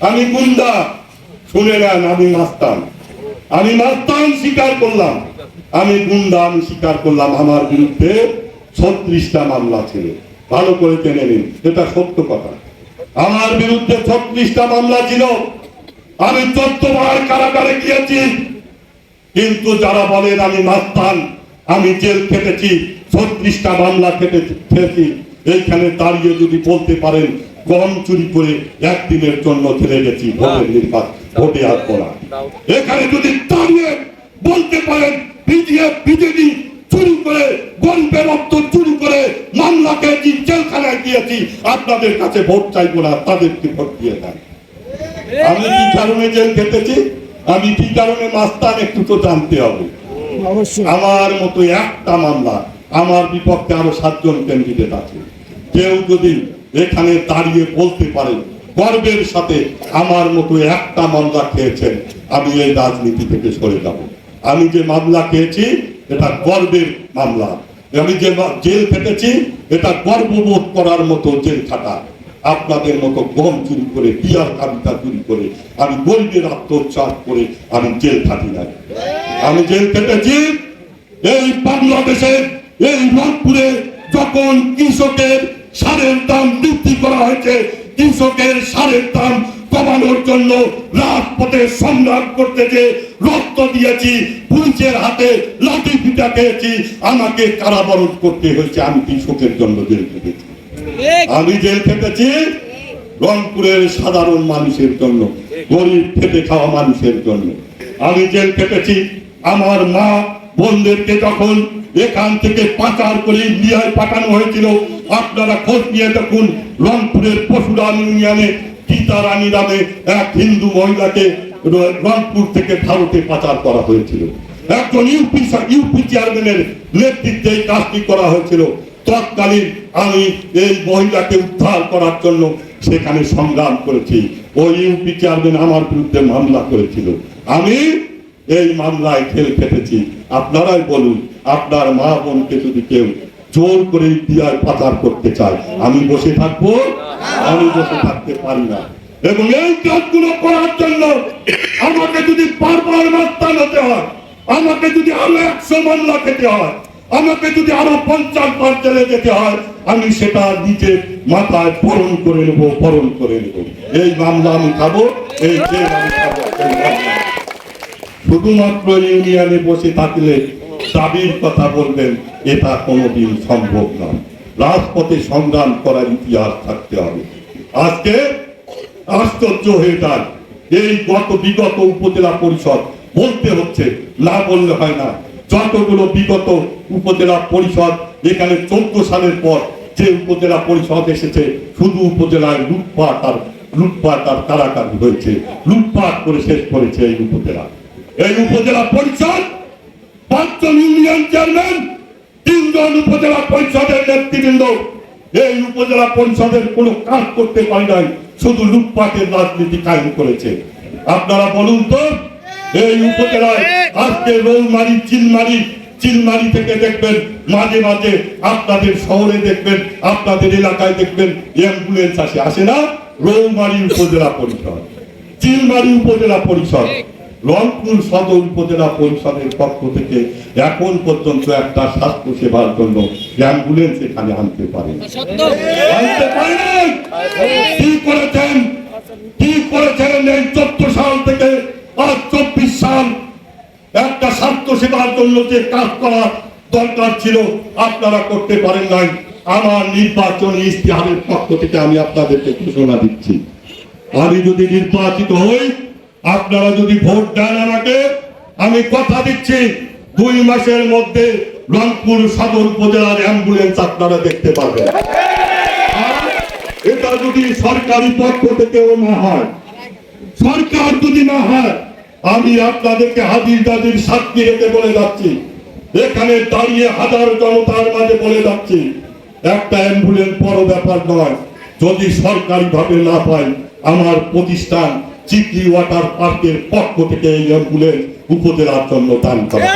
আমি গুন্ডা, শুনে নেন, আমি মাস্তান। আমি মাস্তান স্বীকার করলাম। আমি গুন্ডা, আমি স্বীকার করলাম, আমার বিরুদ্ধে ছত্রিশটা মামলা ছিল। ভালো করে জেনে নিন, এটা সত্য কথা। আমার বিরুদ্ধে ছত্রিশটা মামলা ছিল। আমি চোদ্দ বার কারাগারে গিয়েছি। কিন্তু যারা বলেন আমি মাস্তান, আমি জেল খেটেছি, ছত্রিশটা মামলা খেটে খেয়েছি এইখানে দাঁড়িয়ে যদি বলতে পারেন গম চুরি করে একদিনের জন্য ছেড়ে গেছি ভোটের নির্বাচন ভোটে আসব না। এখানে যদি দাঁড়িয়ে বলতে পারেন বিডিএফ বিজেপি চুরি করে গরিবের রক্ত চুরি করে মামলা খেয়েছি জেলখানায় গিয়েছি আপনাদের কাছে ভোট চাইব না তাদেরকে ভোট দিয়ে দেন। আমি কি কারণে জেল খেটেছি? আমি কি কারণে মাস্তান একটু তো জানতে হবে। অবশ্যই। আমার মতো একটা মামলা আমার বিপক্ষে আরও সাতজন ক্যান্ডিডেট আছে। কেউ যদি এখানে দাঁড়িয়ে বলতে পারে, গর্বের সাথে আমার মতো একটা মামলা খেয়েছেন, আমি এই রাজনীতি থেকে সরে যাব। আমি যে মামলা খেয়েছি, এটা গর্বের মামলা। আমি যে জেল খেটেছি, এটা গর্ববোধ করার মতো জেল খাটা। আপনাদের মতো গম চুরি করে বিয়ার কাবিতা চুরি করে, আমি গরিবের আত্মচার করে আমি জেল খাটি নাই। আমি জেল কেটেছি এই বাংলাদেশের এই রংপুরে যখন কৃষকের সারের দাম বৃদ্ধি করা হয়েছে। কৃষকের সারের দাম কমানোর জন্য রাজপথে সংগ্রাম করতে যে রক্ত দিয়েছি, পুলিশের হাতে লাঠি পিটা খেয়েছি, আমাকে কারাবরণ করতে হয়েছে। আমি কৃষকের জন্য জেল কেটেছি আমি জেল খেটেছি রংপুরের সাধারণ মানুষের জন্য, গরিব খেটে খাওয়া মানুষের জন্য। আমি জেল খেটেছি, আমার মা বোনদেরকে যখন এখান থেকে পাচার করে ইন্ডিয়ায় পাঠানো হয়েছিল, আপনারা খোঁজ নিয়ে দেখুন, রংপুরের পশুরাম ইউনিয়নে গীতা রানী নামে এক হিন্দু মহিলাকে রংপুর থেকে ভারতে পাচার করা হয়েছিল। একজন ইউপি ইউপি চেয়ারম্যানের নেতৃত্বে এই কাজটি করা হয়েছিল। তৎকালীন আমি এই মহিলাকে উদ্ধার করার জন্য সেখানে সংগ্রাম করেছি। ওই ইউপি চেয়ারম্যান আমার বিরুদ্ধে মামলা করেছিল। আমি এই মামলায় খেল খেটেছি। আপনারাই বলুন, আপনার মা বোনকে যদি কেউ জোর করে ইন্ডিয়ায় পাচার করতে চায়, আমি বসে থাকব? আমি বসে থাকতে পারি না। এবং এই কাজগুলো করার জন্য আমাকে যদি বারবার মাস্তান হতে হয়, আমাকে যদি আরও একশো মামলা খেতে হয়, আমাকে যদি আরও পঞ্চাশ বার জেলে যেতে হয়, আমি সেটা নিজে মাথায় বরণ করে নেব, বরণ করে নেব। এই মামলা আমি খাব, এই জেল আমি খাব। শুধুমাত্র ইউনিয়নে বসে থাকলে দাবির কথা বলবেন, এটা কোনোদিন সম্ভব নয়। রাজপথে সংগ্রাম করার ইতিহাস থাকতে হবে। আজকে আশ্চর্য হয়ে যায়, এই গত বিগত উপজেলা পরিষদ বলতে হচ্ছে, না বললে হয় না, যতগুলো বিগত উপজেলা পরিষদ, এখানে চোদ্দ সালের পর যে উপজেলা পরিষদ এসেছে, শুধু উপজেলায় লুটপাট আর লুটপাট আর কারাকারি হয়েছে, লুটপাট করে শেষ করেছে এই উপজেলা। এই উপজেলা পরিষদ পাঁচজন ইউনিয়ন চেয়ারম্যান, তিনজন উপজেলা পরিষদের নেতৃবৃন্দ। এই উপজেলা পরিষদের কোনো কাজ করতে পারি নাই, শুধু লুটপাটের রাজনীতি কায়েম করেছে। আপনারা বলুন তো, এই উপজেলায় আজকে রৌমারি, চিলমারি চিলমারি থেকে দেখবেন, মাঝে মাঝে আপনাদের শহরে দেখবেন, আপনাদের এলাকায় দেখবেন, অ্যাম্বুলেন্স আসে। আসে না? রৌমারি উপজেলা পরিষদ, চিলমারি উপজেলা পরিষদ। রংপুর সদর উপজেলা পরিষদের পক্ষ থেকে এখন পর্যন্ত একটা স্বাস্থ্য সেবার জন্য অ্যাম্বুলেন্স এখানে আনতে পারে আনতে পারেন! কি করেছেন? কি করেছেন এই চোদ্দ সাল থেকে? আজ চব্বিশ সাল একটা স্বাস্থ্য সেবার জন্য যে কাজ করা দরকার ছিল আপনারা করতে পারেন নাই। আমার নির্বাচন ইস্তেহারের পক্ষ থেকে আমি আপনাদেরকে ঘোষণা দিচ্ছি। আমি যদি নির্বাচিত হই আপনারা যদি ভোট দেন আমাকে, আমি কথা দিচ্ছি। দুই মাসের মধ্যে রংপুর সদর উপজেলার অ্যাম্বুলেন্স আপনারা দেখতে পাবেন। এটা যদি সরকারি পক্ষ থেকেও না হয়, সরকার যদি না হয়, আমি আপনাদেরকে হাজির দাদির সাক্ষী রেখে বলে যাচ্ছি। এখানে দাঁড়িয়ে হাজার জনতার মাঝে বলে যাচ্ছি, একটা অ্যাম্বুলেন্স বড় ব্যাপার নয়। যদি সরকারি ভাবে না পাই আমার প্রতিষ্ঠান চিকলি ওয়াটার পার্কের পক্ষ থেকে এই অ্যাম্বুলেন্স উপজেলার জন্য দান করা।